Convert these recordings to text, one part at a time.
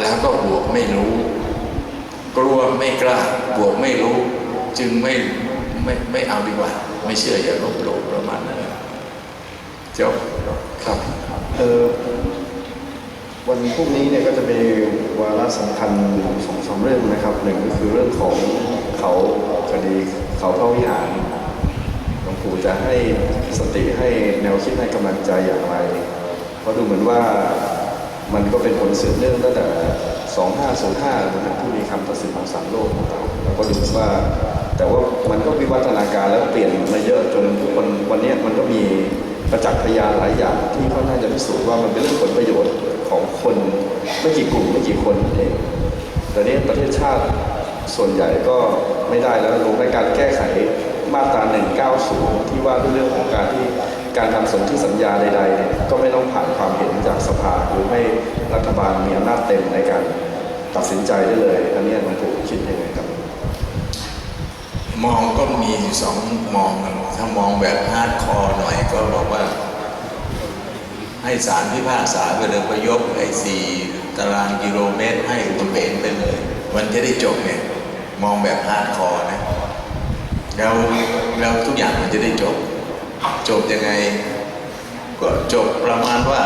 แล้วก็บวกไม่รู้ กลัวไม่กล้าบวกไม่รู้ จึงไม่ไม่ไม่เอาดีกว่า ไม่เชื่ออย่าลบหลู่ประมาณนั้นจบครับเออวันพรุ่งนี้เนี่ยก็จะมีวาระสำคัญสองสามเรื่องนะครับหนึ่งก็คือเรื่องของเขาคดีเขาพระวิหารหลวงปู่จะให้สติให้แนวคิดให้กำลังใจอย่างไร เพราะดูเหมือนว่า มันก็เป็นผลสืบเนื่องตั้งแต่ 2505นะครับที่มีคำตัดสินของศาลโลกของเราแล้วก็ดูเหมือว่า แต่ว่ามันก็วิวัฒนาการแล้วเปลี่ยนมาเยอะจนทุกคนวันนี้มันก็มีประจักษ์พยานหลายอย่างที่ค่อนข้างจะพิสูจน์ว่ามันเป็นเรื่องผลประโยชน์ของคนไม่กี่กลุ่มไม่กี่คนนั่นเองแต่นี้ประเทศชาติส่วนใหญ่ก็ไม่ได้แล้วลงในการแก้ไข มาตรา 190 ที่ว่าด้วยเรื่องของการที่การทำสนธิสัญญาใดๆเนี่ยก็ไม่ต้องผ่านความเห็นจากสภาหรือให้รัฐบาลมีอำนาจเต็มในการตัดสินใจได้เลย อันนี้หลวงปู่คิดยังไงครับ มองก็มีสองมองนะถ้ามองแบบฮาร์ดคอร์หน่อยก็บอกว่า ให้สารพิพากษาไปเลยประยกไอ้สี่ตารางกิโลเมตรให้อุตเบนไปเลย มันจะได้จบเนี่ยมองแบบฮาร์ดคอร์น แล้วแล้วทุกอย่างมันจะได้จบ จบยังไง ก็จบประมาณว่า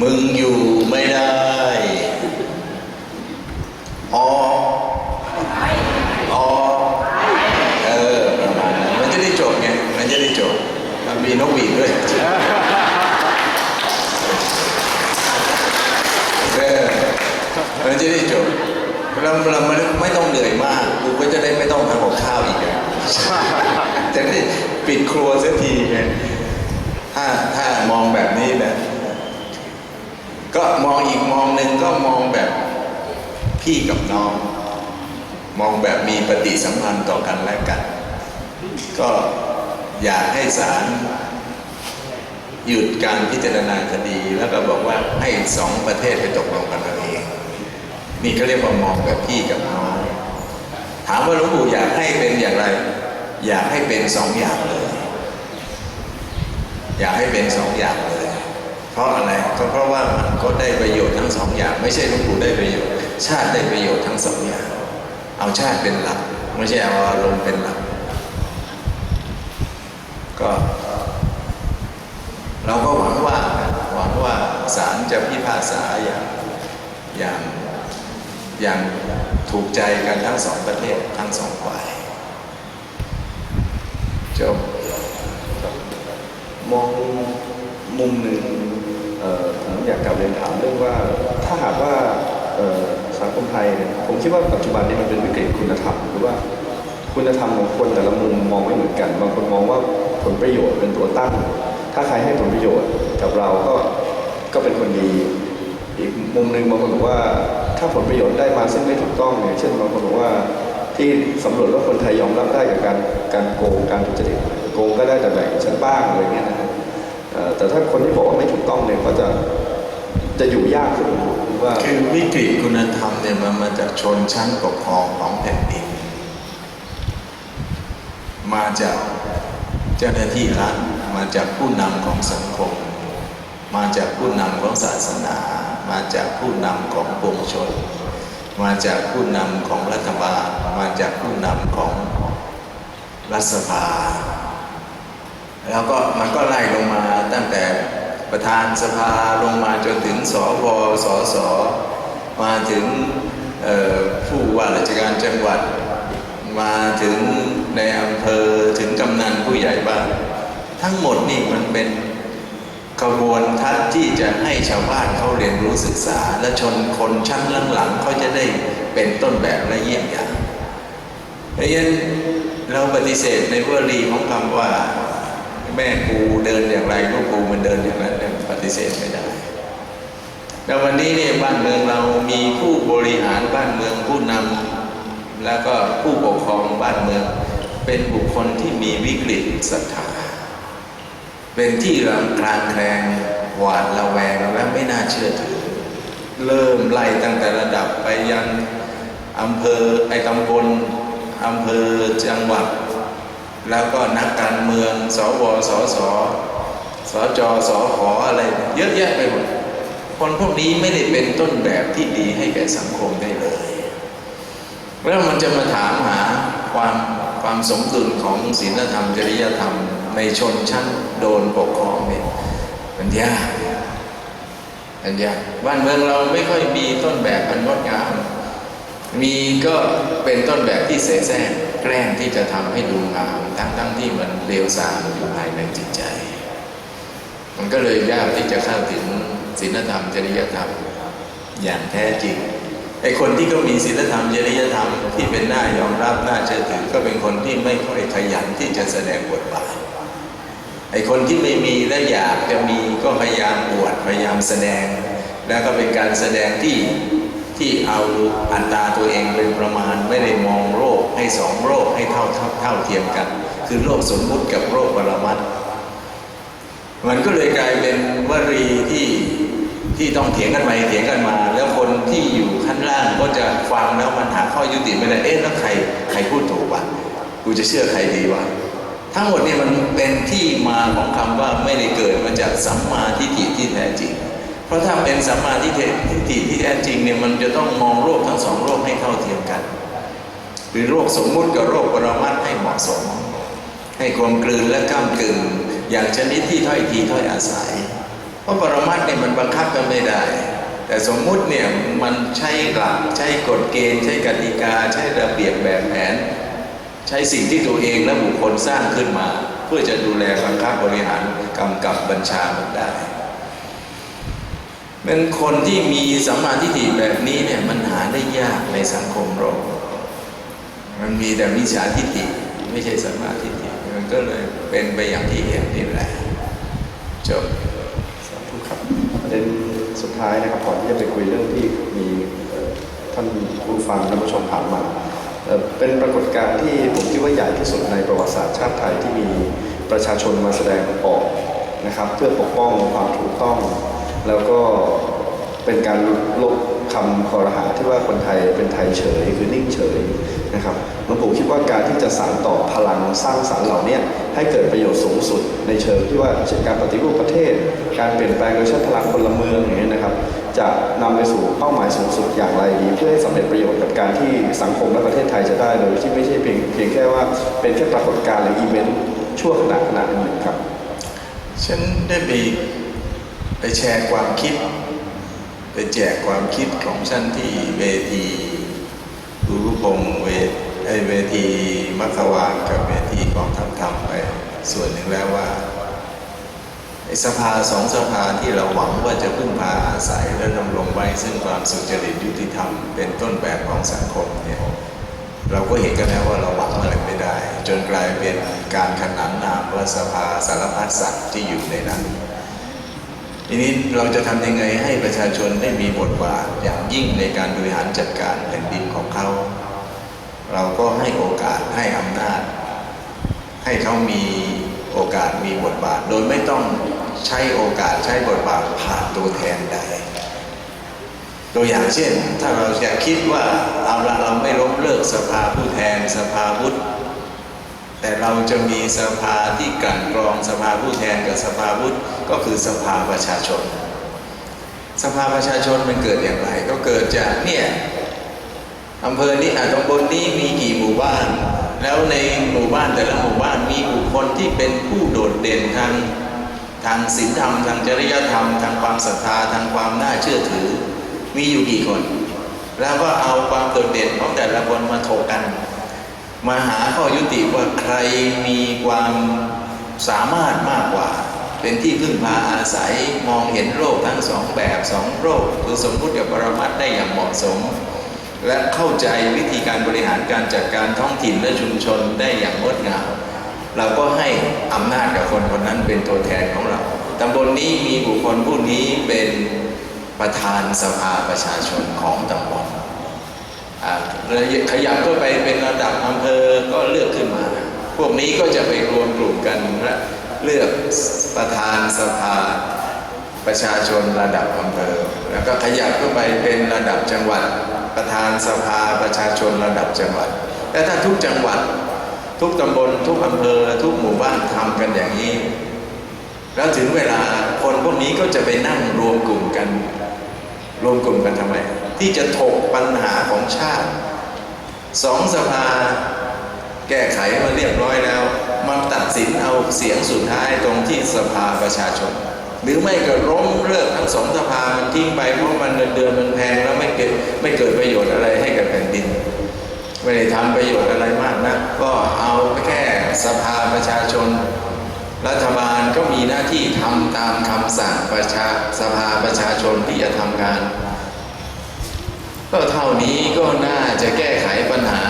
มึงอยู่ไม่ได้ออออเออประมาณนั้นมันจะได้จบไงมันจะได้จบมันมีนกหวีดด้วยเออมันจะได้จบเราเราไม่ต้องเหนื่อยมากกูก็จะได้ไม่ต้องทำกับข้าวอีกอะ จะได้ปิดครัวสักทีไงถ้าถ้ามองแบบนี้นะ ก็มองอีกมอง หนึ่งก็มองแบบพี่กับน้อง มองแบบมีปฏิสัมพันธ์ต่อกันและกัน ก็อยากให้ศาลหยุดการพิจารณาคดี แล้วก็บอกว่าให้สองประเทศไปตกลงกันเอาเองนี่ก็เรียกว่ามองแบบพี่กับน้อง ถามว่าหลวงปู่อยากให้เป็นอย่างไร อยากให้เป็นสองอย่างเลย อยากให้เป็นสองอย่างเลย เพราะอะไรก็เพราะว่ามันก็ได้ประโยชน์ทั้งสองอย่าง ไม่ใช่หลวงปู่ได้ประโยชน์ ชาติได้ประโยชน์ทั้งสองอย่าง เอาชาติเป็นหลัก ไม่ใช่เอาอารมณ์เป็นหลัก ก็ เราก็หวังว่าหวังว่าศาลจะพิพากษาอย่างอย่างอย่างถูกใจกันทั้งสองประเทศทั้งสองฝ่ายจบมองมุมหนึ่ง ผมอยากกลับเรียนถามเรื่องว่าถ้าหากว่าสังคมไทยเนี่ยผมคิดว่าปัจจุบันนี้มันเป็นวิกฤตคุณธรรมหรือว่าคุณธรรมของคนแต่ละมุมมองไม่เหมือนกันบางคนมองว่าผลประโยชน์เป็นตัวตั้ง ถ้าใครให้ผลประโยชน์กับเราก็ก็เป็นคนดีอีกมุมหนึ่งบางคนบอกว่าถ้าผลประโยชน์ได้มาซึ่งไม่ถูกต้องเนี่ยเช่นบางคนบอกว่าที่สำรวจว่าคนไทยยอมรับได้กับการการโกงการทุจริตโกงก็ได้แต่แบ่งฉันบ้างอะไรเงี้ยนะ แต่ถ้าคนที่บอกว่าไม่ถูกต้องเนี่ยก็จะจะอยู่ยากขึ้นว่าคือวิกฤตคุณธรรมเนี่ยมันมาจากชนชั้นปกครองของแผ่นดิน มาจากเจ้าหน้าที่รัฐมาจากผู้นำของสังคม มาจากผู้นำของศาสนา มาจากผู้นำของปวงชน มาจากผู้นำของรัฐบาล มาจากผู้นำของรัฐสภา แล้วก็มันก็ไล่ลงมา ตั้งแต่ประธานสภาลงมาจนถึงสวสสมาถึงผู้ว่าราชการจังหวัด มาถึงในอำเภอถึงกำนันผู้ใหญ่บ้านทั้งหมดนี่มันเป็นขบวนทัศน์ที่จะให้ชาวบ้านเขาเรียนรู้ศึกษา และชนคนชั้นหลังๆเขาจะได้เป็นต้นแบบและเยี่ยงอย่างเพราะฉะนั้นเราปฏิเสธในวลีของคำว่า แม่กูเดินอย่างไรลูกกูมันเดินอย่างนั้นเนี่ยปฏิเสธไม่ได้แล้ววันนี้เนี่ยบ้านเมืองเรามีผู้บริหารบ้านเมืองผู้นำแล้วก็ผู้ปกครองบ้านเมือง เป็นบุคคลที่มีวิกฤตศรัทธาเป็นที่รำคลางแคลงหวาดระแวงและไม่น่าเชื่อถือ เริ่มไล่ตั้งแต่ระดับไปยันอำเภอไอตำบลอำเภอจังหวัด แล้วก็นักการเมือง สว สส สจ สขอะไร เยอะแยะไปหมด คนพวกนี้ไม่ได้เป็นต้นแบบที่ดีให้แก่สังคมได้เลย แล้วมันจะมาถามหาความความสมดุลของศีลธรรมจริยธรรม ในชนชั้นโดนปกครองเนี่ยมันยากมันยากบ้านเมืองเราไม่ค่อยมีต้นแบบอันงดงาม มีก็เป็นต้นแบบที่เสแสร้ง แกล้งที่จะทำให้ดูงามทั้งทั้งที่มันเลวทรามอยู่ภายในจิตใจ มันก็เลยยากที่จะเข้าถึงศีลธรรมจริยธรรมอย่างแท้จริงไอคนที่ก็มีศีลธรรมจริยธรรมที่เป็นหน้ายอมรับหน้าเชื่อถือก็เป็นคนที่ไม่ค่อยขยันที่จะแสดงบทบาทไอคนที่ไม่มีและอยากจะมีก็พยายามอวดพยายามแสดง แล้วก็เป็นการแสดงที่ ที่เอาอัตราตัวเองเป็นประมาณไม่ได้มองโรคให้สองโรคให้เท่าเท่าเท่าเทียมกัน คือโรคสมมุติกับโรคปรมัตมันก็เลยกลายเป็นวลีที่ที่ต้องเถียงกันไปเถียงกันมา แล้วคนที่อยู่ขั้นล่างก็จะฟังแล้วมันหาข้อยุติไม่ได้เอ๊ะแล้วใครใครพูดถูกวะกูจะเชื่อใครดีวะทั้งหมดเนี่ยมันเป็นที่มาของคำว่าไม่ได้เกิดมาจากสัมมาทิฏฐิที่แท้จริง เพราะถ้าเป็นสัมมาทิฏฐิที่แท้จริงเนี่ยมันจะต้องมองโรคทั้งสองโรคให้เท่าเทียมกันหรือโรคสมมุติกับโรคปรมัตให้เหมาะสม ให้กลมกลืนและก้ามกึ่งอย่างชนิดที่ถ้อยทีถ้อยอาศัย เพราะปรมัตเนี่ยมันบังคับกันไม่ได้ แต่สมมุติเนี่ยมันใช้หลักใช้กฎเกณฑ์ ใช้กติกา ใช้ระเบียบแบบแผน ใช้สิ่งที่ตัวเองและบุคคลสร้างขึ้นมา เพื่อจะดูแลบังคับบริหารกำกับบัญชามันได้ เป็นคนที่มีสัมมาทิฏฐิแบบนี้เนี่ยมันหาได้ยากในสังคมเรามันมีแต่มิจฉาทิฏฐิไม่ใช่สัมมาทิฏฐิมันก็เลยเป็นไปอย่างที่เห็นนี่แหละจบสาธุครับประเด็นสุดท้ายนะครับก่อนที่จะไปคุยเรื่องที่มีท่านผู้ฟังท่านผู้ชมถามมาเป็นปรากฏการณ์ที่ผมคิดว่าใหญ่ที่สุดในประวัติศาสตร์ชาติไทยที่มีประชาชนมาแสดงออกนะครับ เพื่อปกป้องความถูกต้อง แล้วก็เป็นการลบคำคอรหาที่ว่าคนไทยเป็นไทยเฉยคือนิ่งเฉยนะครับหลวงปู่คิดว่าการที่จะสานต่อพลังสร้างสรรค์เหล่านี้ให้เกิดประโยชน์สูงสุดในเชิงที่ว่าเช่นการปฏิรูปประเทศ การเปลี่ยนแปลงโดยใช้พลังพลเมืองอย่างนี้นะครับ จะนำไปสู่เป้าหมายสูงสุดอย่างไรดี เพื่อให้สำเร็จประโยชน์กับการที่สังคมและประเทศไทยจะได้โดยที่ไม่ใช่เพียงเพียงแค่ว่าเป็นแค่ปรากฏการณ์หรืออีเวนต์ชั่วขณะขณะหนึ่งครับฉันได้ไป ไปแชร์ความคิด ไปแจกความคิดของฉันที่เวทีกุรุพงเวทไอเวทีมัคควานกับเวทีกองทัพธรรมไป ส่วนหนึ่งแล้วว่าไอสภาสองสภาที่เราหวังว่าจะพึ่งพาอาศัยและดำรงไว้ ซึ่งความสุจริตยุติธรรมเป็นต้นแบบของสังคมเนี่ยเราก็เห็นกันแล้วว่าเราหวังอะไรไม่ได้ จนกลายเป็นการขนานนามว่าสภาสารพัดสัตว์ที่อยู่ในนั้น ทีนี้เราจะทำยังไงให้ประชาชนได้มีบทบาทอย่างยิ่งในการบริหารจัดการแผ่นดินของเขา เราก็ให้โอกาสให้อำนาจ ให้เขามีโอกาสมีบทบาท โดยไม่ต้องใช้โอกาสใช้บทบาทผ่านตัวแทนใดตัวอย่างเช่น ถ้าเราจะคิดว่าเอาละเราไม่ล้มเลิกสภาผู้แทนสภาวุฒิ แต่เราจะมีสภาที่กันกรองสภาผู้แทนกับสภาวุฒิก็คือสภาประชาชน สภาประชาชนมันเกิดอย่างไร ก็เกิดจากเนี่ยอำเภอนี้อะตำบลนี้มีกี่หมู่บ้าน แล้วในหมู่บ้านแต่ละหมู่บ้านมีบุคคลที่เป็นผู้โดดเด่นทางทางศีลธรรมทางจริยธรรม ทางความศรัทธาทางความน่าเชื่อถือ มีอยู่กี่คน แล้วก็เอาความโดดเด่นของแต่ละคนมาถกกัน มาหาข้อยุติว่าใครมีความสามารถมากกว่า เป็นที่พึ่งพาอาศัยมองเห็นโลกทั้งสองแบบสองโลกคือสมมุติกับปรมัตได้อย่างเหมาะสม และเข้าใจวิธีการบริหารการจัดการท้องถิ่นและชุมชนได้อย่างงดงามเราก็ให้อำนาจกับคนคนนั้นเป็นตัวแทนของเราตำบลนนี้มีบุคคลผู้นี้เป็นประธานสภาประชาชนของตำบล ขยับก็ไปเป็นระดับอำเภอก็เลือกขึ้นมา พวกนี้ก็จะไปรวมกลุ่มกันและเลือกประธานสภาประชาชนระดับอำเภอ แล้วก็ขยับก็ไปเป็นระดับจังหวัด ประธานสภาประชาชนระดับจังหวัดและถ้าทุกจังหวัด ทุกตำบลทุกอำเภอ ทุกหมู่บ้านทำกันอย่างนี้ แล้วถึงเวลาคนพวกนี้ก็จะไปนั่งรวมกลุ่มกัน รวมกลุ่มกันทำไม ที่จะถกปัญหาของชาติสองสภาแก้ไขมาเรียบร้อยแล้ว มันตัดสินเอาเสียงสุดท้ายตรงที่สภาประชาชน หรือไม่ก็ล้มเลิกทั้งสองสภามันทิ้งไปเพราะมันเงินเดือนมันแพงแล้วไม่เกิดไม่เกิดประโยชน์อะไรให้กับแผ่นดิน ไม่ได้ทำประโยชน์อะไรมากนะ ก็เอาแค่สภาประชาชน รัฐบาลก็มีหน้าที่ทำตามคำสั่งประชาสภาประชาชนที่จะทำงาน ก็เท่านี้ก็น่าจะแก้ไขปัญหา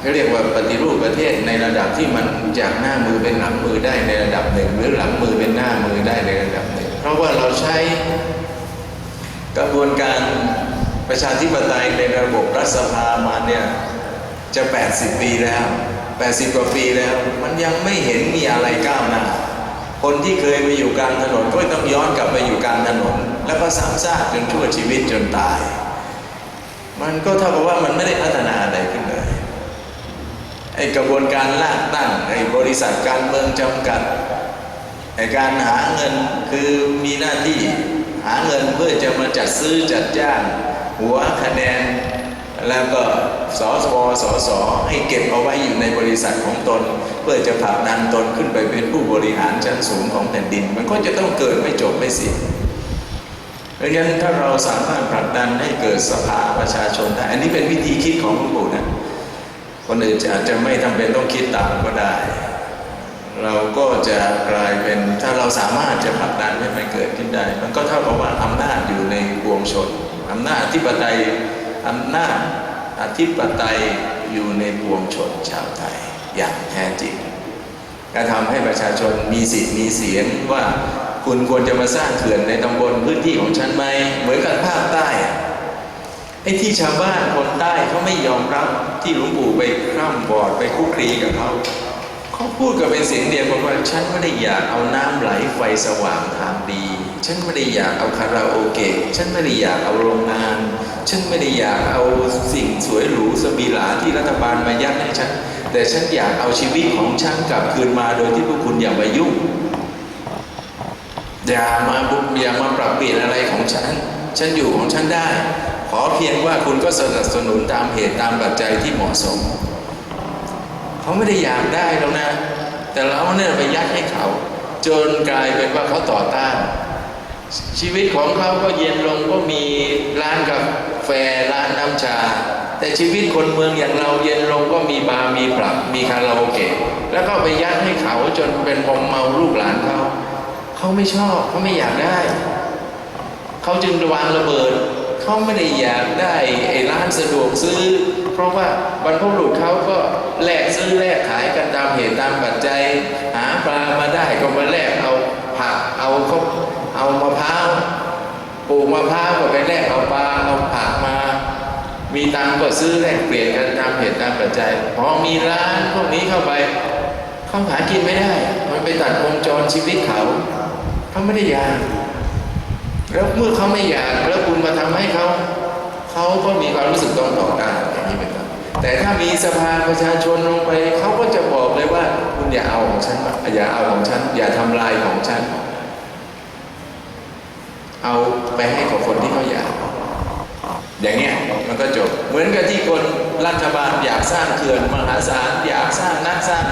เขาเรียกว่าปฏิรูปประเทศในระดับที่มันจากหน้ามือเป็นหลังมือได้ในระดับหนึ่ง หรือหลังมือเป็นหน้ามือได้ในระดับหนึ่ง เพราะว่าเราใช้กระบวนการประชาธิปไตยในระบบรัฐสภามาเนี่ยจะ 80 ปีแล้ว 80 กว่าปีแล้ว มันยังไม่เห็นมีอะไรก้าวหน้า คนที่เคยไปอยู่กลางถนนก็ต้องย้อนกลับไปอยู่กลางถนน แล้วก็ซ้ำซากจนชั่วชีวิตจนตาย มันก็เท่ากับว่ามันไม่ได้พัฒนาอะไรขึ้นเลยไอ้กระบวนการลากตั้งไอ้บริษัทการเมืองจำกัดไอ้การหาเงินคือมีหน้าที่หาเงินเพื่อจะมาจัดซื้อจัดจ้าง หัวคะแนน แล้วก็สสวสสให้เก็บเอาไว้อยู่ในบริษัทของตน เพื่อจะผลักดันตนขึ้นไปเป็นผู้บริหารชั้นสูงของแผ่นดิน มันก็จะต้องเกิดไม่จบไม่สิ้น ราะฉะนั้นถ้าเราสามารถผลักดันให้เกิดสภาประชาชนได้ อันนี้เป็นวิธีคิดของหลวงปู่นะ คนอื่นจะอาจจะไม่จำเป็นต้องคิดตามก็ได้ เราก็จะกลายเป็นถ้าเราสามารถจะผลักดันให้มันเกิดขึ้นได้ มันก็เท่ากับว่าอำนาจอยู่ในปวงชนอำนาจอธิปไตยอำนาจอธิปไตยอยู่ในปวงชนชาวไทยอย่างแท้จริงการทำให้ประชาชนมีสิทธิ์มีเสียงว่า คุณควรจะมาสร้างเขื่อนในตำบลพื้นที่ของฉันไหมเหมือนกับภาคใต้ไอ้ที่ชาวบ้านคนใต้เขาไม่ยอมรับที่หลวงปู่ไปคร่ำบอดไปคุกคีกับเขาเขาพูดกับเป็นเสียงเดียวกันว่าฉันไม่ได้อยากเอาน้ำไหลไฟสว่างทางดี ฉันไม่ได้อยากเอาคาราโอเกะฉันไม่ได้อยากเอาโรงงาน ฉันไม่ได้อยากเอาสิ่งสวยหรูสบีหลาที่รัฐบาลมายัดให้ฉันแต่ฉันอยากเอาชีวิตของฉันกลับคืนมาโดยที่พวกคุณอย่ามายุ่ง อย่ามาบุกอย่ามาปรับเปลี่ยนอะไรของฉัน ฉันอยู่ของฉันได้ ขอเพียงว่าคุณก็สนับสนุนตามเหตุตามปัจจัยที่เหมาะสม เขาไม่ได้อยากได้แล้วนะ แต่เราเนี่ยไปยัดให้เขา จนกลายเป็นว่าเขาต่อต้าน ชีวิตของเขาก็เย็นลงก็มีร้านกาแฟร้านน้ำชา แต่ชีวิตคนเมืองอย่างเราเย็นลงก็มีบาร์มีปรับมีคาราโอเกะแล้วก็ไปยัดให้เขาจนเป็นพมเมาลูกหลานเขา เขาไม่ชอบเขาไม่อยากได้เขาจึงวางระเบิดเขาไม่ได้อยากได้ไอ้ร้านสะดวกซื้อ เพราะว่าบรรพบุรุษเขาก็แลกซื้อแลกขายกันตามเหตุตามปัจจัย หาปลามาได้ก็มาแลกเอาผักเอาเขาเอามะพร้าวปลูกมะพร้าวก็ไปแลกเอาปลาเอาผักมา มีตังก็ซื้อแลกเปลี่ยนกันตามเหตุตามปัจจัยพอมีร้านพวกนี้เข้าไปเขาหากินไม่ได้ มันไปตัดวงจรชีวิตเขา เขาไม่ได้อยากแล้วเมื่อเขาไม่อยากแล้วคุณมาทำให้เขาเขาก็มีความรู้สึกต้องต่อต้านอย่างนี้เป็นต้นแต่ถ้ามีสภาประชาชนลงไปเขาก็จะบอกเลยว่า คุณอย่าเอาของฉันอย่าเอาของฉัน อย่าทำลายของฉัน เอาไปให้กับคนที่เขาอยาก อย่างเงี้ยมันก็จบ เหมือนกับที่คนรัฐบาลอยากสร้างเขื่อนมหาศาลอยากสร้างนักสร้าง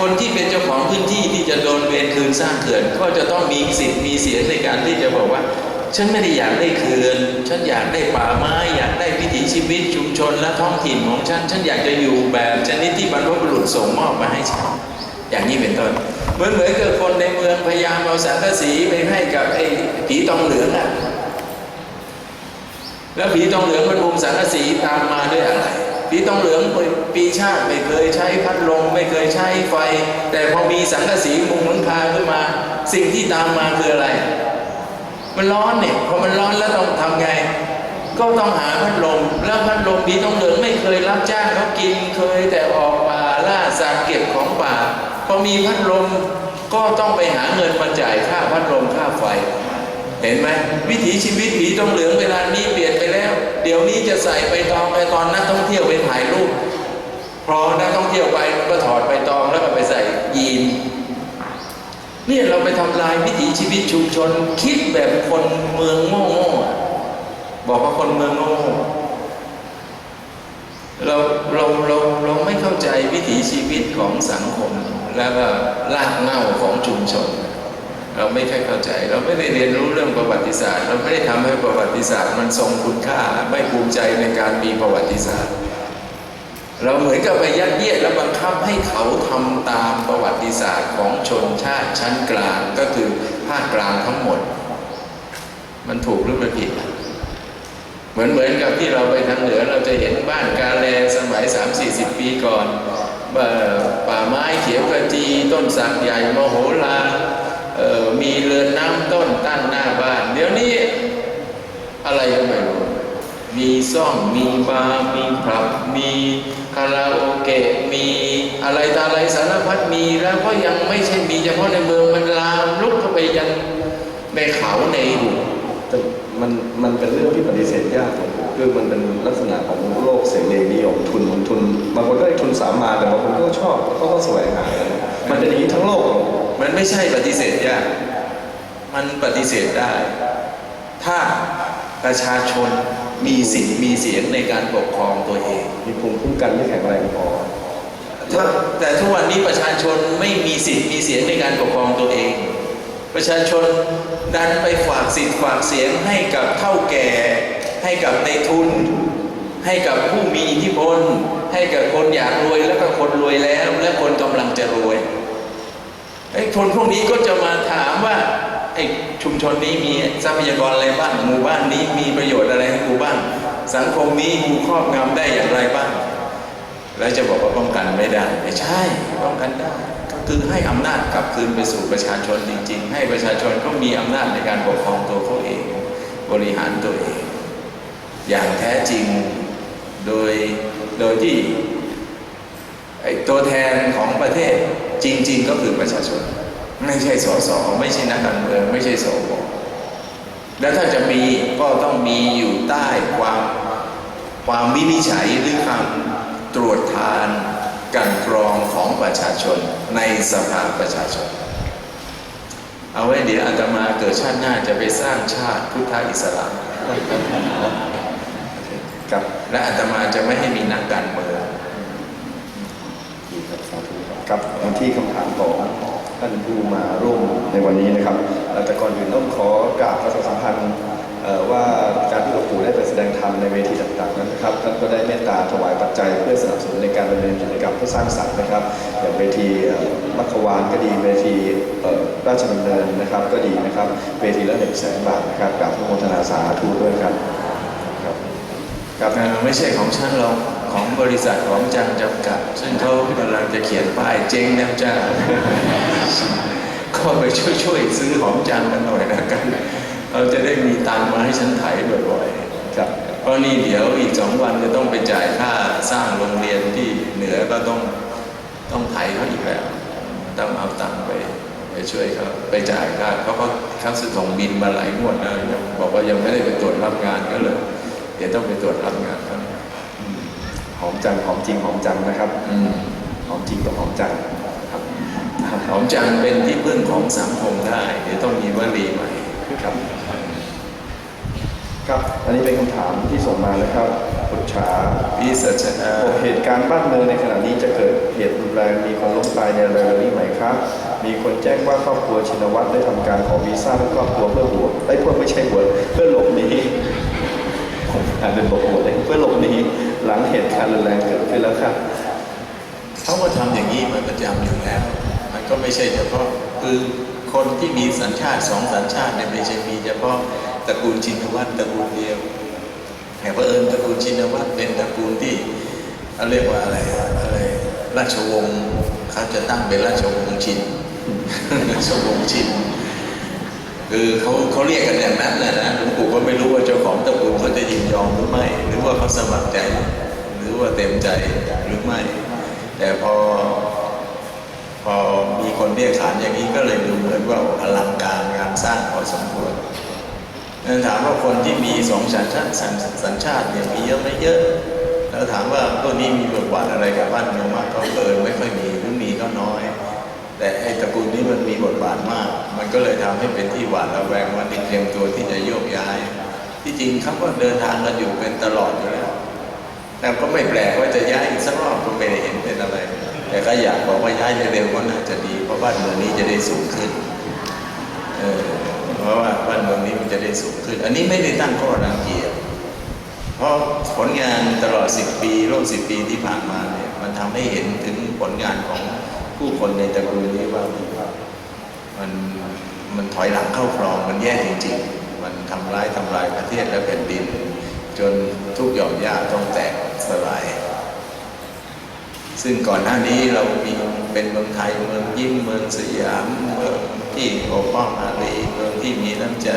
คนที่เป็นเจ้าของพื้นที่ที่จะโดนเวรคืนสร้างเขื่อน ก็จะต้องมีสิทธิ์มีเสียงในการที่จะบอกว่า ฉันไม่ได้อยากได้เขื่อนฉันอยากได้ป่าไม้อยากได้วิถีชีวิตชุมชนและท้องถิ่นของฉันฉันอยากจะอยู่แบบชนิดที่บรรพบุรุษส่งมอบมาให้ฉันอย่างนี้เป็นต้นเหมือนเหมือนกับคนในเมืองพยายามเอาสังกะสีไปให้กับไอ้ผีตองเหลืองอะแล้วผีทองเหลืองมันมุมสังกะสีตามมาด้วยอะไร ผีทองเหลืองปีชาติไม่เคยใช้พัดลมไม่เคยใช้ไฟ แต่พอมีสังกะสีมุงหลังคาขึ้นมา สิ่งที่ตามมาคืออะไร มันร้อนเนี่ยพอมันร้อนแล้วต้องทำไง ก็ต้องหาพัดลมแล้วพัดลมผีทองเหลืองไม่เคยรับจ้างเขากินเคยแต่ออกป่าล่าสัตว์เก็บของป่าพอมีพัดลมก็ต้องไปหาเงินมาจ่ายค่าพัดลมค่าไฟ เห็นไหมวิถีชีวิตผีทองเหลืองเวลานี้เปลี่ยนไปแล้ว เดี๋ยวนี้จะใส่ไปตองไปตอนนักท่องเที่ยวไปถ่ายรูปพอนักท่องเที่ยวไปก็ถอดไปตองแล้วก็ไปใส่ยีนเนี่ยเราไปทำลายวิถีชีวิตชุมชน คิดแบบคนเมืองโง่ๆอะบอกว่าคนเมืองโง่เราเราเราเราไม่เข้าใจวิถีชีวิตของสังคม แล้วก็รากเหง้าของชุมชน เราไม่ค่อยเข้าใจ เราไม่ได้เรียนรู้เรื่องประวัติศาสตร์ เราไม่ได้ทำให้ประวัติศาสตร์มันทรงคุณค่า ไม่ภูมิใจในการมีประวัติศาสตร์ เราเหมือนกับไปยัดเยียดและบังคับให้เขาทำตามประวัติศาสตร์ของชนชาติชั้นกลางก็คือภาคกลางทั้งหมด มันถูกหรือมันผิดเหมือนเหมือนกับที่เราไปทางเหนือเราจะเห็นบ้านกาแลสมัย 3-40 ปีก่อนเอ่อป่าไม้เขียวกระจีต้นสักใหญ่มโหฬาร มีเรือนน้ำต้นตั้งหน้าบ้าน เดี๋ยวนี้อะไรก็ไม่รู้ มีซ่องมีบาร์มีผับ มีคาราโอเกะ มีอะไรต่อะไรสารพัดมีแล้วก็ยังไม่ใช่มีเฉพาะในเมืองมันลามลุกเข้าไปยังในเขาในหุบแต่มันมันเป็นเรื่องที่ปฏิเสธยากคือมันเป็นลักษณะของโลกเสรีนิยมทุนทุนบางคนก็ได้ทุนสามาแต่บางคนก็ชอบเขาก็แสวงหามันเป็นอย่างนี้ทั้งโลก มันไม่ใช่ปฏิเสธยากมันปฏิเสธได้ ถ้าประชาชนมีสิทธิ์มีเสียงในการปกครองตัวเอง มีภูมิคุ้มกันที่แข็งแรงพอถ้าแต่ทุกวันนี้ประชาชนไม่มีสิทธิ์มีเสียงในการปกครองตัวเอง ประชาชนดันไปฝากสิทธิ์ฝากเสียงให้กับเท่าแก่ ให้กับในทุน ให้กับผู้มีอิทธิพล ให้กับคนอยากรวยแล้วก็คนรวยแล้ว และคนกำลังจะรวย ไอ้คนพวกนี้ก็จะมาถามว่าไอ้ชุมชนนี้มีทรัพยากรอะไรบ้างหมู่บ้านนี้มีประโยชน์อะไรให้กูบ้าง สังคมนี้กูครอบงำได้อย่างไรบ้าง แล้วจะบอกว่าป้องกันไม่ได้ไม่ใช่ป้องกันได้ก็คือให้อำนาจกลับคืนไปสู่ประชาชนจริง ๆ ให้ประชาชนก็มีอำนาจในการปกครองตัวเขาเอง บริหารตัวเอง อย่างแท้จริงโดยโดยที่ ไอ้ตัวแทนของประเทศจริง ๆ ก็คือประชาชน ไม่ใช่สสไม่ใช่นักการเมืองไม่ใช่สวแล้วถ้าจะมีก็ต้องมีอยู่ใต้ความความวินิจฉัยหรือคำตรวจทานกลันกรองของประชาชนในสภาประชาชน เอาไว้เดี๋ยวอาตมาเกิดชาติหน้าจะไปสร้างชาติพุทธอิสลามครับและอาตมาจะไม่ให้มีนักการเมือง ครับมาที่คำถามของท่านผู้มาร่วมในวันนี้นะครับเอ่อแต่ก่อนอื่นต้องขอกราบประชาสัมพันธ์ว่าการที่หลวงปู่ได้ไปแสดงธรรมในเวทีต่างๆนั้นนะครับท่านก็ได้เมตตาถวายปัจจัยเพื่อสนับสนุนในการดำเนินกิจกรรมเพื่อสร้างสรรค์นะครับ อย่างเวทีมัคควานก็ดีเวทีราชดำเนินนะครับก็ดีนะครับ เวทีละหนึ่งแสนบาทนะครับกราบอนุโมทนาสาธุด้วยครับครับกับไม่ใช่ของฉันหรอก ของบริษัทของจังจำกัด ซึ่งเขากำลังจะเขียนป้ายเจ๊งแล้วจ้าก็ไปช่วยช่วยๆซื้อของจังกันหน่อยนะกันเราจะได้มีตังค์มาให้ฉันไถบ่อยครับๆเพราะนี่เดี๋ยวอีกสองวันจะต้องไปจ่ายค่าสร้างโรงเรียนที่เหนือก็ต้องต้องไถเขาอีกแล้วต้องเอาตังค์ไปไปช่วยเขาไปจ่ายค่าเขาก็เขาส่งบินมาหลายงวดแล้วยังบอกว่ายังไม่ได้ไปตรวจรับงานก็เลยเดี๋ยวต้องไปตรวจรับงานครับ หอมจังหอมจริงหอมจังนะครับ อืมหอมจริงต้องหอมจังครับหอมจังเป็นที่พึ่งของสังคมได้เดี๋ยวต้องมีวลีใหม่ครับ ครับอันนี้เป็นคำถามที่ส่งมานะครับพุทธาพี่สัชนาเหตุการณ์บ้านเมืองในขณะนี้จะเกิดเหตุรุนแรงมีคนล้มตายในเร็วๆนี้ไหมครับ มีคนแจ้งว่าครอบครัวชินวัตรได้ทำการขอวีซ่าให้ครอบครัวเพื่อบวชไอ้ยเพื่อไม่ใช่บวชเพื่อหลบหนี ผมอ่านเป็นบทบวชเลยเพื่อหลบหนีหลังเหตุการณ์รุนแรงเกิดขึ้นแล้วครับเขาก็ทำอย่างนี้มาประจำอยู่แล้ว มันก็ไม่ใช่เฉพาะคือคนที่มีสัญชาติสองสัญชาติเนี่ยไม่ใช่มีเฉพาะตระกูลชินวัตรตระกูลเดียวแต่เอิญตระกูลชินวัตรเป็นตระกูลที่เขาเรียกว่าอะไรอะไรราชวงศ์เขาจะตั้งเป็นราชวงศ์ชินราชวงศ์ชิน คือเขาเขาเรียกกันอย่างนั้นแหละนะหลวงปู่ก็ไม่รู้ว่าเจ้าของตระกูลเขาจะยินยอมหรือไม่หรือว่าเขาสมัครใจ หรือว่าเต็มใจหรือไม่ แต่พอ พอมีคนเรียกขานอย่างนี้ก็เลยดูเหมือนว่าอลังการงานสร้างพอสมควรแล้วถามว่าคนที่มีสองสัญชาติสัญชาติเนี่ยมีเยอะไหม่เยอะแล้วถามว่าพวกนี้มีบทบาทอะไรกับบ้านเมืองมากก็เกินไม่ค่อยมีหรือมีก็น้อย แต่ไอ้ตระกูลนี้มันมีบทบาทมาก มันก็เลยทำให้เป็นที่หวาดระแวงว่านี่เตรียมตัวที่จะโยกย้าย ที่จริงเขาก็เดินทางกันอยู่เป็นตลอดอยู่แล้วแต่ก็ไม่แปลกว่าจะย้ายอีกสักรอบก็ไม่ได้เห็นเป็นอะไร แต่ก็อยากบอกว่าย้ายเร็วๆก็น่าจะดี เพราะบ้านเมืองนี้จะได้สูงขึ้นเออเพราะว่าบ้านเมืองนี้มันจะได้สูงขึ้น อันนี้ไม่ได้ตั้งข้อรังเกียจเพราะผลงานตลอด 10 ปีร่วม10 ปีที่ผ่านมาเนี่ยมันทำให้เห็นถึงผลงานของผู้คนในตระกูลนี้ว่ามัันมันถอยหลังเข้าครองมันแย่จริงๆ มันทำร้ายทำลายประเทศและแผ่นดิน จนทุกหย่อมย่าต้องแตกสลาย ซึ่งก่อนหน้านี้เรามีเป็นเมืองไทยเมืองยิ้มเมืองสยามเมืองที่โอป้อมอารีเมืองที่มีน้ำใจ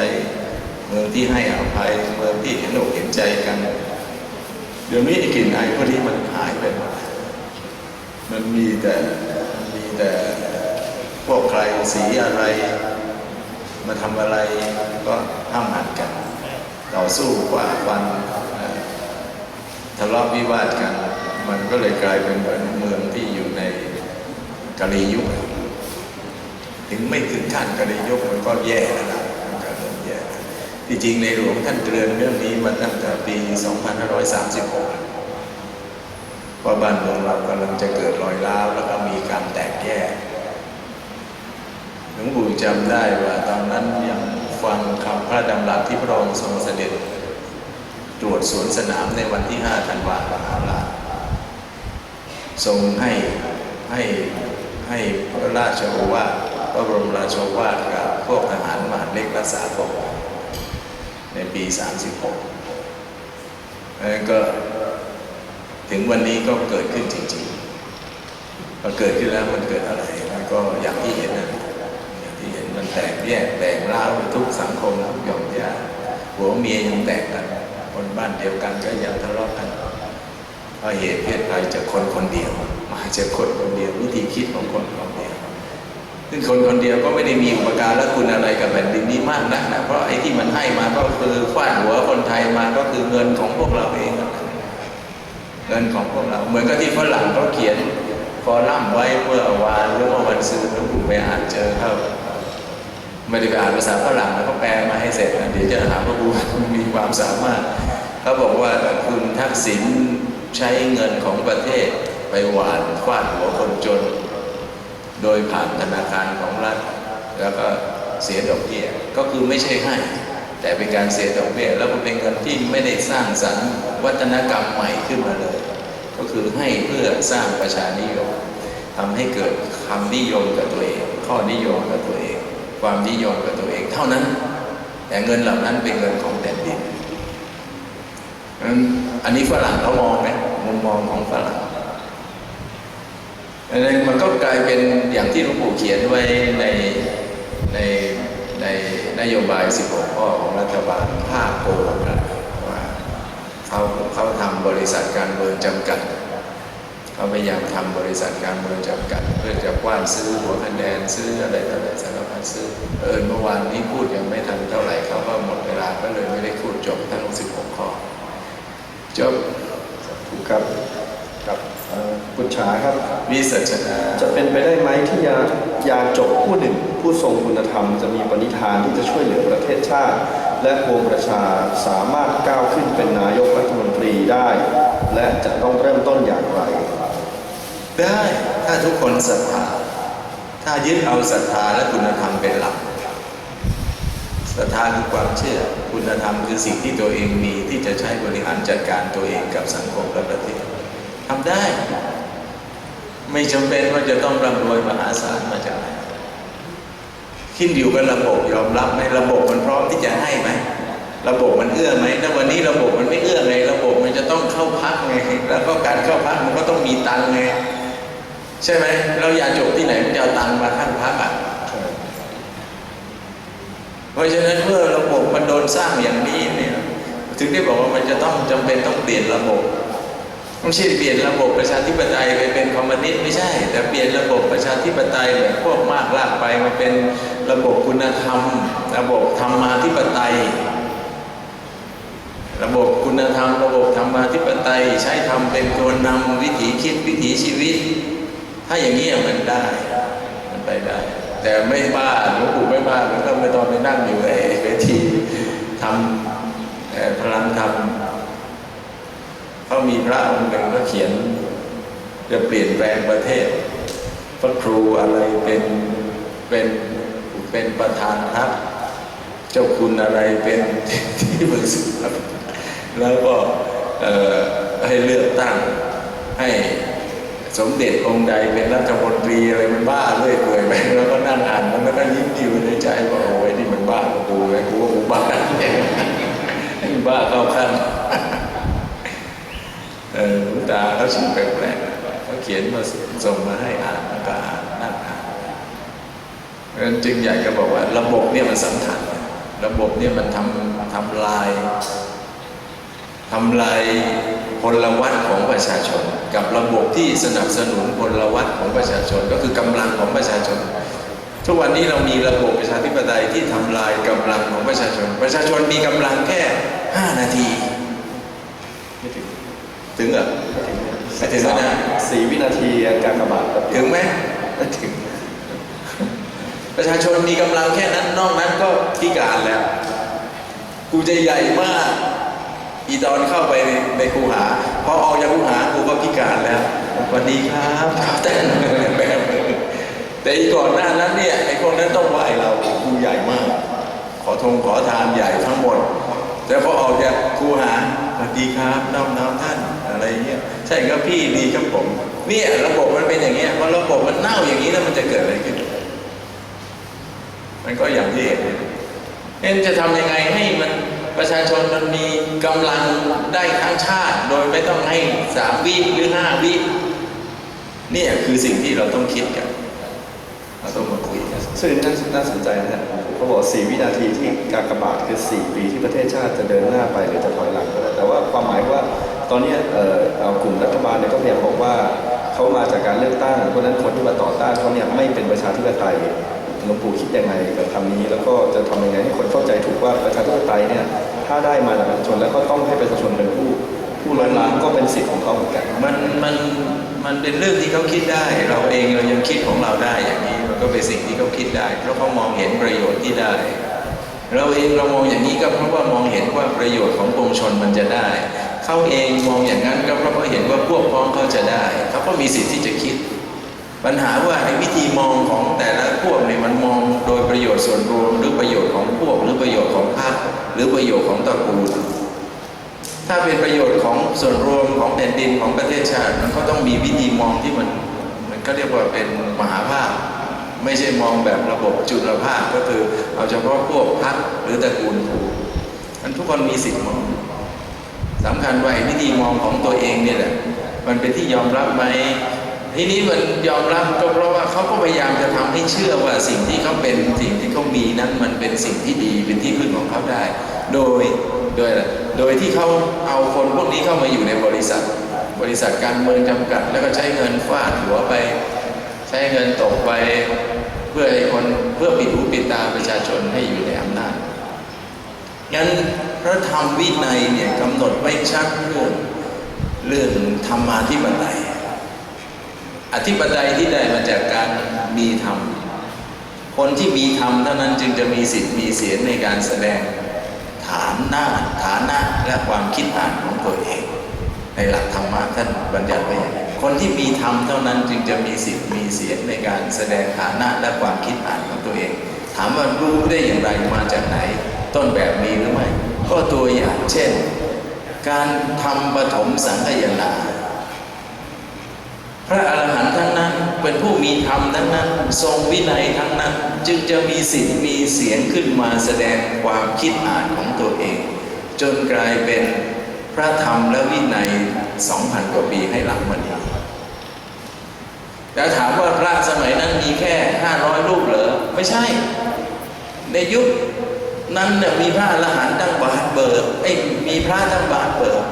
เมืองที่ให้อภัยเมืองที่เห็นอกเห็นใจกัน เดี๋ยวนี้กลิ่นไอพวกนี้มันหายไปหมดมันมีแต่มีแต่ พวกใครสีอะไร มาทำอะไรก็ห้ามหันกัน ต่อสู้กว่าฟันทะเลาะวิวาทกัน มันก็เลยกลายเป็นเหมือนเมืองที่อยู่ในกะลียุคถึงไม่ถึงขั้นกะลียุคมันก็แย่แล้วนะมันก็เริ่มแย่ที่จริงในหลวงท่านเตือนเรื่องนี้มาตั้งแต่ปี 2536ว่าบ้านเมืองเรากำลังจะเกิดรอยร้าวแล้วก็มีการแตกแยก งปู่จำได้ว่าตอนนั้นยังฟังคำพระดำรัสที่พระองค์ทรงเสด็จ ตรวจสวนสนามในวันที่ 5 ธันวาคมหาราทรงให้ให้ให้พระราชโอวาทพระบรมราชโอวาทกับพวกทหารมหาเล็กรักษาปกในปี 36แล้วก็ถึงวันนี้ก็เกิดขึ้นจริงๆพอเกิดขึ้นแล้วมันเกิดอะไรมันก็อย่างที่เห็นนั่น มันแตกแยกแตกร้าวทุกสังคมทุกหย่อมยาหัวเมียยังแตกกัน คนบ้านเดียวกันก็ยังทะเลาะกันเพราะเหตุเพศภัยจากคนคนเดียว มาจากคนคนเดียววิธีคิดของคนคนเดียว ซึ่งคนคนเดียวก็ไม่ได้มีอุปการและคุณอะไรกับแผ่นดินนี้มากนักนะเพราะไอ้ที่มันให้มาก็คือฟาดหัวคนไทยมาก็คือเงินของพวกเราเองเงินของพวกเรา เหมือนกับที่ฝรั่งเขาเขียนคอลัมน์ไว้เมื่อวานหรือเมื่อวันซื้อหลวงปู่ไปอ่านเจอเข้า ไม่ได้ไปอ่านภาษาฝรั่งแล้วก็แปลมาให้เสร็จนะเดี๋ยวจะหาว่ากูมีความสามารถเขาบอกว่าคุณทักษิณใช้เงินของประเทศไปหวานฟาดหัวคนจน โดยผ่านธนาคารของรัฐ แล้วก็เสียดอกเบี้ยก็คือไม่ใช่ให้ แต่เป็นการเสียดอกเบี้ยแล้วก็เป็นเงินที่ไม่ได้สร้างสรรค์วัฒนกรรมใหม่ขึ้นมาเลย ก็คือให้เพื่อสร้างประชานิยมทำให้เกิดคำนิยมกับตัวเอง ข้อนิยมกับตัวเอง ความนิยมกับตัวเองเท่านั้น แต่เงินเหล่านั้นเป็นเงินของแผ่นดินอันนี้ฝรั่งเขามองไหมมุมมองของฝรั่งดังนั้นมันก็กลายเป็นอย่างที่หลวงปู่เขียนไว้ในในในนโยบาย 16 ข้อของรัฐบาลภาคโกงนะว่าเขาเขาทำบริษัทการเมืองจำกัดเขาพยายามทำบริษัทการเมืองจำกัด เพื่อจะกว้านซื้อหัวคะแนนซื้ออะไรต่ารพัด ซื้อเออเมื่อวานนี้พูดยังไม่ทันเท่าไหร่เขาก็หมดเวลาก็เลยไม่ได้พูดจบทั้ง16ข้อจบถูกครับครับเอ่อคุณฉาครับวิสัชนาจะเป็นไปได้ไหมที่ยายาจบผู้หนึ่งผู้ทรงคุณธรรม จะมีปณิธานที่จะช่วยเหลือประเทศชาติ และปวงประชาสามารถก้าวขึ้นเป็นนายกรัฐมนตรีได้ และจะต้องเริ่มต้นอย่างไร ได้ถ้าทุกคนศรัทธา ถ้ายึดเอาศรัทธาและคุณธรรมเป็นหลักศรัทธาคือความเชื่อ คุณธรรมคือสิ่งที่ตัวเองมีที่จะใช้บริหารจัดการตัวเองกับสังคมและประเทศทำได้ ไม่จำเป็นว่าจะต้องร่ำรวยมหาศาลมาจากไหนขึ้นอยู่กับระบบยอมรับไหมระบบมันพร้อมที่จะให้ไหมระบบมันเอื้อไหมถ้าวันนี้ระบบมันไม่เอื้อไงระบบมันจะต้องเข้าพักไง แล้วก็การเข้าพักมันก็ต้องมีตังไง ใช่ไหมเราอยากจบที่ไหนจะเอาตังค์มาขั้นพักอะเพราะฉะนั้นเมื่อระบบมันโดนสร้างอย่างนี้เนี่ยถึงได้บอกว่ามันจะต้องจำเป็นต้องเปลี่ยนระบบไม่ใช่เปลี่ยนระบบประชาธิปไตยไปเป็นคอมมิวนิสต์ไม่ใช่ แต่เปลี่ยนระบบประชาธิปไตยแบบพวกมากลากไปมาเป็นระบบคุณธรรม ระบบธรรมาธิปไตย ระบบคุณธรรม ระบบธรรมาธิปไตย ใช้ธรรมเป็นตัวนำวิถีคิดวิถีชีวิต ถ้าอย่างนี้มันได้ มันไปได้ แต่ไม่บ้าหลวงปู่ไม่บ้าแล้วก็ไม่ตองไปนั่งอยู่ไอ้เวทีทำพลังธรรมเขามีพระองค์หนึ่งก็เขียน จะเปลี่ยนแปลงประเทศพระครูอะไรเป็นเป็นเป็นประธานพรรคเจ้าคุณอะไรเป็นที่ปรึกษาแล้วก็ให้เลือกตั้งให้ สมเด็จองค์ใดเป็นรัฐมนตรีอะไรมันบ้าเรื่อยเปื่อยไปแล้วก็นั่งอ่านมันแล้วก็ยิ้มยิ้มในใจว่าโอ้ยนี่มันบ้ากูไอ้กูว่ากูบ้าบ้าเข้าขั้นเออหลวงตาเขาชื่อแปลกๆเขาเขียนมาส่งมาให้อ่านแล้วก็อ่านนั่งอ่านเพราะฉะนั้นจึงอยากจะบอกว่าระบบเนี่ยมันสำคัญระบบเนี่ยมันทำทำลายทำลาย พลวัตของประชาชน กับระบบที่สนับสนุนพลวัตของประชาชน ก็คือกำลังของประชาชน ทุกวันนี้เรามีระบบประชาธิปไตยที่ทำลายกำลังของประชาชน ประชาชนมีกำลังแค่ 5 นาทีไม่ถึงถึงเหรอไม่ถึงนะสี่วินาทีการกระบาดถึงไหมไม่ถึง ประชาชนมีกำลังแค่นั้นนอกนั้นก็พิการแล้ว กูจะใหญ่มาก อีตอนเข้าไปในในคูหาพอออกจากคูหากูก็พิการแล้วสวัสดีครับแต่แบบแต่อีก่อนหน้านั้นเนี่ยไอ้พวกนั้นต้องไหวเรากูใหญ่มาก ขอทงขอทานใหญ่ทั้งหมดแต่พอออกจากคูหาสวัสดีครับน้องน้องท่านอะไรเงี้ยใช่ครับพี่ดีครับผมเนี่ยระบบมันเป็นอย่างเงี้ยพอระบบมันเน่าอย่างนี้แล้วมันจะเกิดอะไรขึ้น มันก็อย่างที่เห็นเอ็นจะทำยังไงให้มัน ประชาชนมันมีกำลังได้ทั้งชาติ โดยไม่ต้องให้สามวิหรือห้าวินี่คือสิ่งที่เราต้องคิดกันเราต้องมาคุยกันซึ่งน่าสนใจนะฮะเขาบอกสี่วินาทีที่การกระบาดคือสี่ปีที่ประเทศชาติจะเดินหน้าไปหรือจะถอยหลังก็ได้แต่ว่าความหมายว่าตอนนี้เอ่อเอากลุ่มรัฐบาลเนี่ยก็พยายามบอกว่าเขามาจากการเลือกตั้งเพราะนั้นคนที่มาต่อต้านเขาเนี่ยไม่เป็นประชาธิปไตย หลวงปู่คิดยังไงกับคำนี้ แล้วก็จะทำยังไงให้คนเข้าใจถูกว่าประชาธิปไตยเนี่ยถ้าได้มาจากประชาชนแล้วก็ต้องให้ประชาชนเป็นผู้ผู้ล้มล้างก็เป็นสิทธิ์ของเขาเหมือนกันมันมันมันเป็นเรื่องที่เขาคิดได้ เราเองเรายังคิดของเราได้อย่างนี้มันก็เป็นสิ่งที่เขาคิดได้ เพราะเขามองเห็นประโยชน์ที่ได้ เราเองเรามองอย่างนี้ก็เพราะว่ามองเห็นว่าประโยชน์ของปวงชนมันจะได้เขาเองมองอย่างนั้นก็เพราะเขาเห็นว่าพวกพ้องเขาจะได้เขาก็มีสิทธิ์ที่จะคิด ปัญหาว่าไอ้วิธีมองของแต่ละพวกเนี่ยมันมองโดยประโยชน์ส่วนรวมหรือประโยชน์ของพวก หรือประโยชน์ของพรรคหรือประโยชน์ของตระกูล ถ้าเป็นประโยชน์ของส่วนรวมของแผ่นดินของประเทศชาติมันก็ต้องมีวิธีมองที่มันมันก็เรียกว่าเป็นมหาภาพไม่ใช่มองแบบระบบจุลภาคก็คือเอาเฉพาะพวกพรรคหรือตระกูลผูมันทุกคนมีสิทธิ์มองสำคัญว่าวิธีมองของตัวเองเนี่ยแหละมันเป็นที่ยอมรับไหม ทีนี้มันยอมรับก็เพราะว่าเขาก็พยายามจะทำให้เชื่อว่าสิ่งที่เขาเป็นสิ่งที่เขามีนั้นมันเป็นสิ่งที่ดีเป็นที่พึ่งของเขาได้ โดยโดยอะไรโดยที่เขาเอาคนพวกนี้เข้ามาอยู่ในบริษัท บริษัทการเมืองจำกัด แล้วก็ใช้เงินฟาดหัวไป ใช้เงินตกไปเพื่อให้คนเพื่อปิดหูปิดตาประชาชนให้อยู่ในอำนาจงั้นพระธรรมวินัยเนี่ยกำหนดไว้ชัดเรื่องเรื่องธรรมาธิปไตย อธิปไตยที่ได้มาจากการมีธรรม คนที่มีธรรมเท่านั้นจึงจะมีสิทธิ์มีเสียงในการแสดงฐานหน้าฐานะและความคิดอ่านของตัวเอง ในหลักธรรมะท่านบัญญัติไว้คนที่มีธรรมเท่านั้นจึงจะมีสิทธิ์มีเสียงในการแสดงฐานะและความคิดอ่านของตัวเอง ถามว่ารู้ได้อย่างไรมาจากไหน ต้นแบบมีหรือไม่ก็ตัวอย่างเช่น การทำปฐมสังฆยา พระอรหันต์ทั้งนั้นเป็นผู้มีธรรมทั้งนั้น ทรงวินัยทั้งนั้น จึงจะมีสิทธิ์มีเสียงขึ้นมาแสดงความคิดอ่านของตัวเอง จนกลายเป็นพระธรรมและวินัยสองพันกว่าปีให้หลังมานี้แล้วถามว่าพระสมัยนั้นมีแค่ห้าร้อยรูปเหรอไม่ใช่ ในยุคนั้นเนี่ยมีพระอรหันต์ตั้งบาทเบิกไอ้มีพระตั้งบาทเบิก